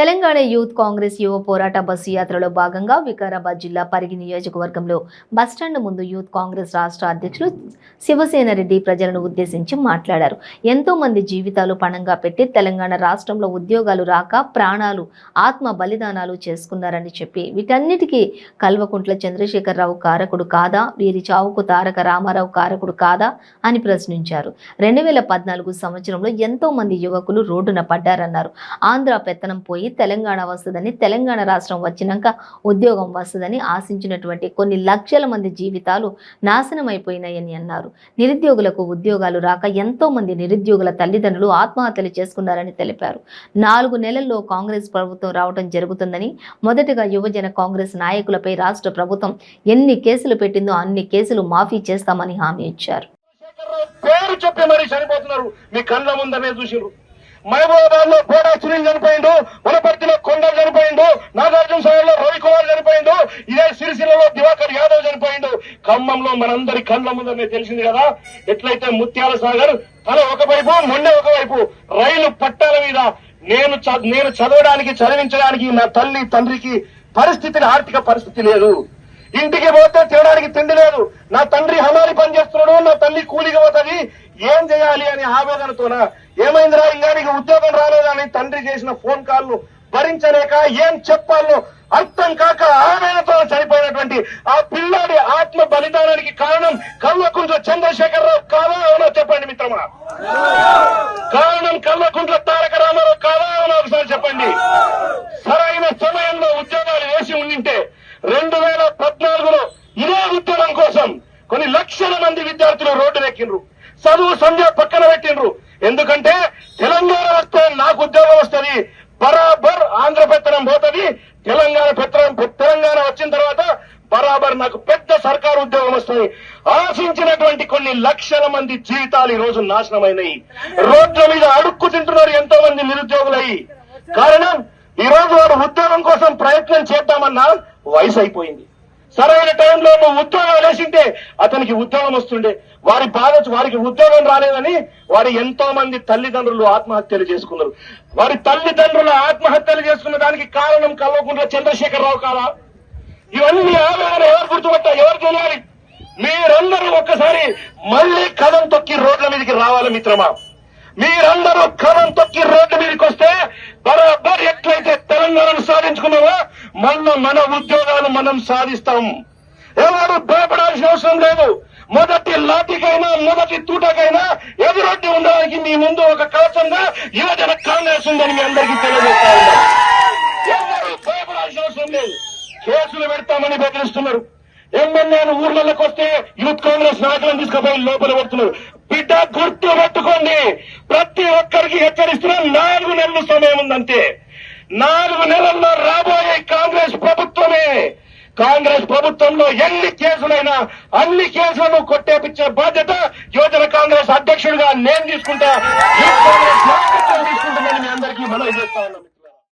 Telangana youth Congress యువ పోరాట bus యాత్రలో భాగంగా వికారాబాద్ జిల్లా పరిగి నియోజకవర్గంలో బస్టాండ్ ముందు యూత్ కాంగ్రెస్ రాష్ట్ర అధ్యక్షులు శివసేన రెడ్డి ప్రజలను ఉద్దేశించి మాట్లాడారు. ఎంతో మంది జీవితాలు పణంగా పెట్టి తెలంగాణ రాష్ట్రంలో ఉద్యోగాలు రాక ప్రాణాలు ఆత్మ బలిదానాలు చేసుకున్నారని చెప్పి వీటన్నిటికీ కల్వకుంట్ల చంద్రశేఖరరావు కారకుడు కాదా వీరి చావుకు తారక రామారావు కారకుడు కాదా అని ప్రశ్నించారు. రెండు వేల పద్నాలుగు సంవత్సరంలో ఎంతో మంది యువకులు రోడ్డున పడ్డారన్నారు. ఆంధ్ర పెత్తనం పోయి తెలంగాణ వస్తుందని తెలంగాణ రాష్ట్రం వచ్చినాక ఉద్యోగం వస్తుందని ఆశించినటువంటి కొన్ని లక్షల మంది జీవితాలు నాశనం అయిపోయినాయని అన్నారు. నిరుద్యోగులకు ఉద్యోగాలు రాక ఎంతో మంది నిరుద్యోగుల తల్లిదండ్రులు ఆత్మహత్యలు చేసుకున్నారని తెలిపారు. నాలుగు నెలల్లో కాంగ్రెస్ ప్రభుత్వం రావడం జరుగుతుందని మొదటగా యువజన కాంగ్రెస్ నాయకులపై రాష్ట్ర ప్రభుత్వం ఎన్ని కేసులు పెట్టిందో అన్ని కేసులు మాఫీ చేస్తామని హామీ ఇచ్చారు. పేరు చెప్పి మరీ చనిపోతున్నారు. మీ కళ్ళ ముందనే చూసిరు మహబూబాబాద్లో పోడా సునీల్ ఖమ్మంలో మనందరి కళ్ళ ముందరనే తెలిసింది కదా? ఎట్లయితే ముత్యాల సాగర్ తల ఒకవైపు మొండె ఒకవైపు రైలు పట్టాల మీద నేను చ- నేను చదవడానికి చదివించడానికి నా తల్లి తండ్రికి పరిస్థితిని ఆర్థిక పరిస్థితి లేదు. ఇంటికి పోతే తినడానికి తిండి లేదు. నా తండ్రి హమాలి పని చేస్తున్నాడు నా తల్లి కూలిగా పోతుంది. ఏం చేయాలి అని ఆవేదనతోన? ఏమైందిరా ఇంకా నీకు ఉద్యోగం రాలేదని తండ్రి చేసిన ఫోన్ కాల్ను భరించలేక ఏం చెప్పాలో అర్థం కాక ఆవేదనతో చనిపోయినటువంటి ఆ పిల్లాడి ఆత్మ బలిదానానికి కారణం కల్వకుంట్ల చంద్రశేఖరరావు కావా అవునా చెప్పండి మిత్రమా? కారణం కల్వకుంట్ల తారక రామారావు కావా అవునా ఒకసారి చెప్పండి? సరైన సమయంలో ఉద్యోగాలు వేసి ఉండింటే రెండు వేల పద్నాలుగులో ఇదే ఉద్యోగం కోసం కొన్ని లక్షల మంది విద్యార్థులు రోడ్డునెక్కిండ్రు చదువు సంధ్య పక్కన పెట్టిండ్రు. ఎందుకంటే తెలంగాణ వస్తే నాకు ఉద్యోగం వస్తే బరాబర్ ఆంధ్ర పెత్తనం పోతుంది తెలంగాణ పెత్తనం తెలంగాణ వచ్చిన తర్వాత బరాబర్ నాకు పెద్ద సర్కారు ఉద్యోగం వస్తుంది. ఆశించినటువంటి కొన్ని లక్షల మంది జీవితాలు ఈ రోజు నాశనమైనవి రోడ్ల మీద అడుక్కు తింటున్నారు ఎంతో మంది నిరుద్యోగులయ్యి కారణం ఈ రోజు వాడు ఉద్యోగం కోసం ప్రయత్నం చేద్దామన్నా వయసు అయిపోయింది. సరైన టైంలో నువ్వు ఉద్యోగం వేసింటే అతనికి ఉద్యోగం వస్తుండే. వారి బాధ వారికి ఉద్యోగం రాలేదని వారి ఎంతో మంది తల్లిదండ్రులు ఆత్మహత్యలు చేసుకున్నారు. వారి తల్లిదండ్రులు ఆత్మహత్యలు చేసుకున్న దానికి కారణం కలవకుండా చంద్రశేఖరరావు కాదా? ఇవన్నీ ఆవేదన ఎవరు గుర్తుపట్టా ఎవరు తెలియాలి? మీరందరూ ఒక్కసారి మళ్ళీ కథం తొక్కి రోడ్ల మీదకి రావాలి మిత్రమా. మీరందరూ కథం తొక్కి రోడ్ల మీదకి వస్తే బరాబర్ ఎట్లయితే తెలంగాణను సాధించుకున్నామో మళ్ళీ మన ఉద్యోగాలు మనం సాధిస్తాం. ఎవరు భయపడాల్సిన అవసరం లేదు. మొదటి లాఠీకైనా మొదటి తూటకైనా ఎదురొడ్డి ఉండడానికి మీ ముందు ఒక కవచంగా యువజన కాంగ్రెస్ ఉందని మీ అందరికీ తెలియజేస్తా ఉన్నా. ఎవరు భయపడాల్సిన అవసరం లేదు కేసులు చేస్తున్నారు. ఎమ్మెల్యేలు ఊర్లలోకి వస్తే యూత్ కాంగ్రెస్ నాయకులను తీసుకుపోయి లోపల పడుతున్నారు. బిడ్డ గుర్తు పట్టుకోండి. ప్రతి ఒక్కరికి హెచ్చరిస్తున్న నాలుగు నెలలు సమయం ఉందంతే. నాలుగు నెలల్లో రాబోయే కాంగ్రెస్ ప్రభుత్వమే. కాంగ్రెస్ ప్రభుత్వంలో ఎన్ని కేసులైనా అన్ని కేసులను కొట్టేపించే బాధ్యత యువజన కాంగ్రెస్ అధ్యక్షుడిగా నేను తీసుకుంటా. యూత్ కాంగ్రెస్ తీసుకుంటుందని మీ అందరికీ మనవి చేస్తా ఉన్నాను.